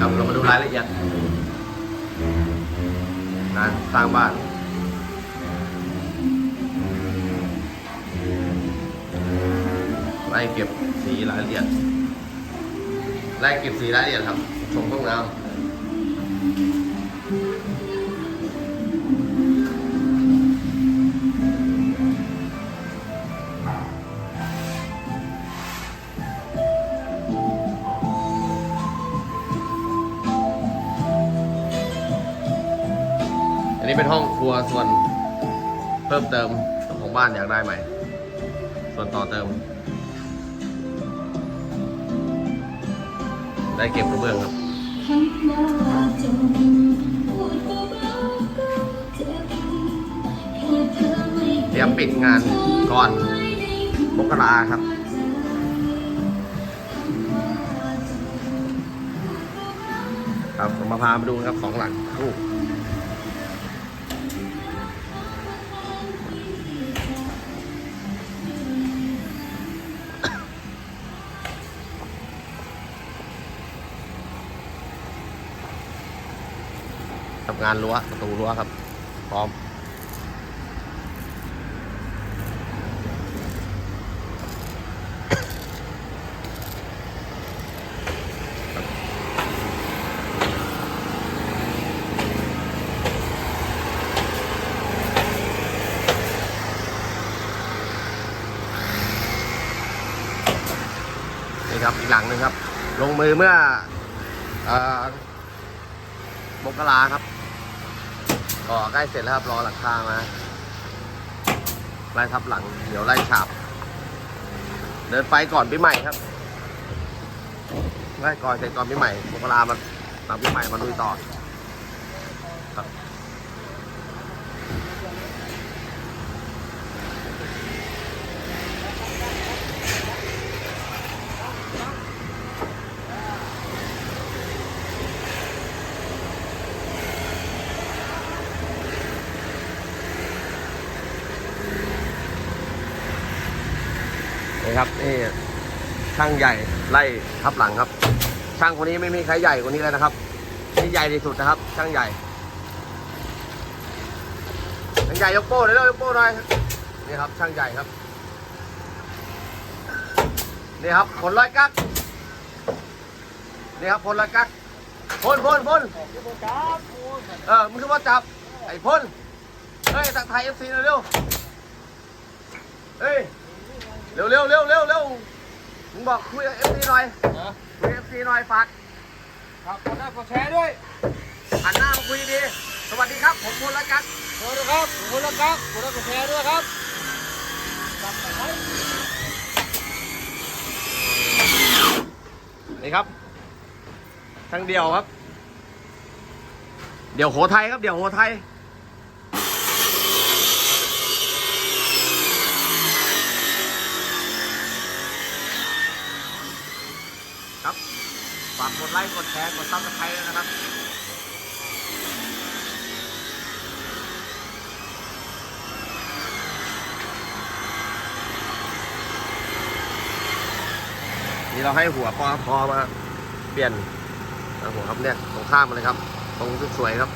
ครับเรามาดูรายละเอียดงานสร้างบ้านไล่เก็บสีรายละเอียดไล่เก็บสีรายละเอียดครับ ชมห้องน้ำ นนี้เป็นห้องครัวส่วนเพิ่มเติมของบ้านอยากได้ใหม่ส่วนต่อเติม ได้เก็บกระเบื้องครับเตรียมปิดงานก่อนมกราครับครับผมมาพามาดูครับสองหลังลู กทำงานรั้วประตูรั้วครับ พร้อม นี่ครับ อีกหลังหนึ่งครับ ลงมือเมื่ออมกราครับ ก่อใกล้เสร็จแล้วครับรอหลังคามาไล่ทับหลังเดี๋ยวไล่ฉาบ เดินไปก่อนปีใหม่ครับไล่ก่อนเสร็จก่อนปีใหม่มกรามาหลังปีใหม่มาลุยต่อครับ ครับนี่ช่างใหญ่ไล่ทับหลังครับ ช่างคนนี้ไม่มีใครใหญ่กว่านี้เลยนะครับนี่ใหญ่ที่สุดนะครับ ช่างใหญ่ช่างใหญ่ยกโป้เลยเร็วยกโป้หน่อยนี่ครับ ช่างใหญ่ครับนี่ครับผลร้อยกักนี่ครับผลร้อยกักพ่นพ่นพ่นเออมึงคือว่าจับไอ้พ่นเฮ้ยตักไทยเอฟซีหน่อยเร็วเฮ้ย เร็วเร็วเร็วเร็วเร็วมึงบอกคุยกับเอฟซีหน่อยคุยเอฟซีหน่อยฝากฝากกดไลค์กดแชร์ด้วยหันหน้ามาคุยดีสวัสดีครับ ผมพลละกันสวัสดีครับคุณละครับกดไลค์กดแชร์ด้วยครับนี่ครับทั้งเดียวครับ เดี๋ยวโหไทยครับ เดี๋ยวโหไทย ครับ ฝากกดไลค์กดแชร์กดซับสไครต์ด้วยนะครับนี่เราให้หัวปอพอมาเปลี่ยนหัวครับเนี่ยตรงข้ามมาเลยครับ ตรงสวยครับ